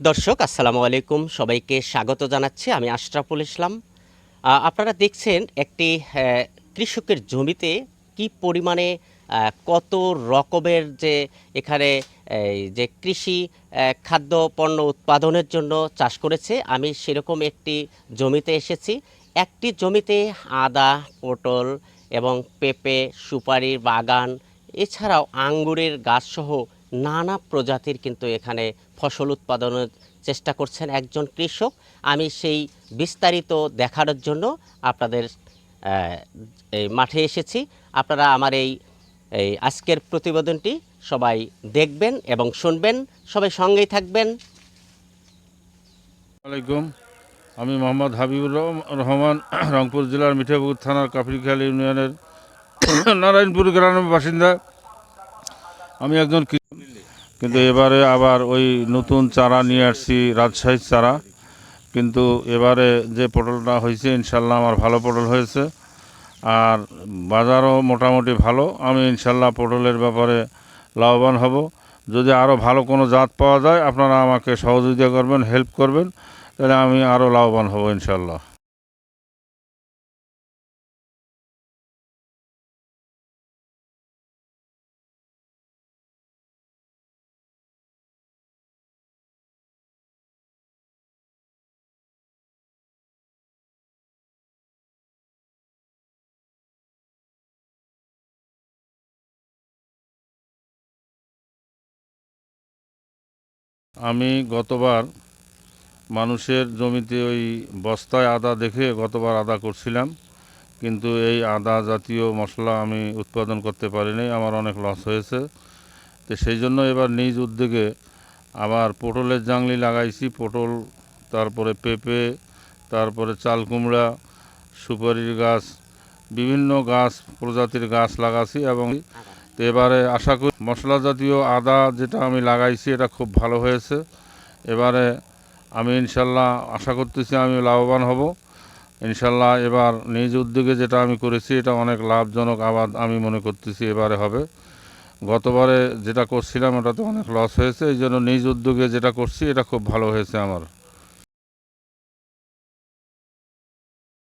দর্শক, আসসালামু আলাইকুম। সবাইকে স্বাগত জানাচ্ছি আমি আশরাফুল ইসলাম। আপনারা দেখছেন একটি কৃষকের জমিতে কি পরিমাণে কত রকমের যে এখানে যে কৃষি খাদ্য পণ্য উৎপাদনের জন্য চাষ করেছে, আমি সেরকম একটি জমিতে এসেছি। একটি জমিতে আদা, পটল এবং পেঁপে সুপারির বাগান, এছাড়াও আঙ্গুরের গাছসহ নানা প্রজাতির কিন্তু এখানে ফসল উৎপাদনের চেষ্টা করছেন একজন কৃষক। আমি সেই বিস্তারিত দেখানোর জন্য আপনাদের মাঠে এসেছি। আপনারা আমার এই এই আজকের প্রতিবেদনটি সবাই দেখবেন এবং শুনবেন। সবাই সঙ্গেই থাকবেন। আলাইকুম, আমি মোহাম্মদ হাবিবুর রহমান, রংপুর জেলার মিঠাপুর থানার কাফরিখাল ইউনিয়নের নারায়ণপুর গ্রামের বাসিন্দা। আমি একজন কিন্তু এবারে আবার ওই নতুন চারা নিয়ে আসছি, রাজশাহীর চারা। কিন্তু এবারে যে পটলটা হয়েছে, ইনশাল্লাহ আমার ভালো পটল হয়েছে। আর বাজারও মোটামুটি ভালো। আমি ইনশাল্লাহ পটলের ব্যাপারে লাভবান হব। যদি আরও ভালো কোনো জাত পাওয়া যায়, আপনারা আমাকে সহযোগিতা করবেন, হেল্প করবেন, তাহলে আমি আরও লাভবান হব ইনশাল্লাহ। আমি গতবার মানুষের জমিতে ওই বস্তায় আদা দেখে গতবার আদা করছিলাম, কিন্তু এই আদা জাতীয় মশলা আমি উৎপাদন করতে পারিনি, আমার অনেক লস হয়েছে। তো সেই জন্য এবার নিজ উদ্যোগে আবার পটলের জাংলি লাগাইছি, পটল, তারপরে পেঁপে, তারপরে চাল কুমড়া, সুপারির গাছ, বিভিন্ন গাছ, প্রজাতির গাছ লাগাছি এবং তো এবারে আশা করি মশলা জাতীয় আদা যেটা আমি লাগাইছি, এটা খুব ভালো হয়েছে। এবারে আমি ইনশাল্লাহ আশা করতেছি আমি লাভবান হব। ইনশাল্লাহ এবার নিজ উদ্যোগে যেটা আমি করেছি, এটা অনেক লাভজনক আবাদ আমি মনে করতেছি এবারে হবে। গতবারে যেটা করছিলাম, ওটাতে অনেক লস হয়েছে। এই জন্য নিজ উদ্যোগে যেটা করছি, এটা খুব ভালো হয়েছে আমার।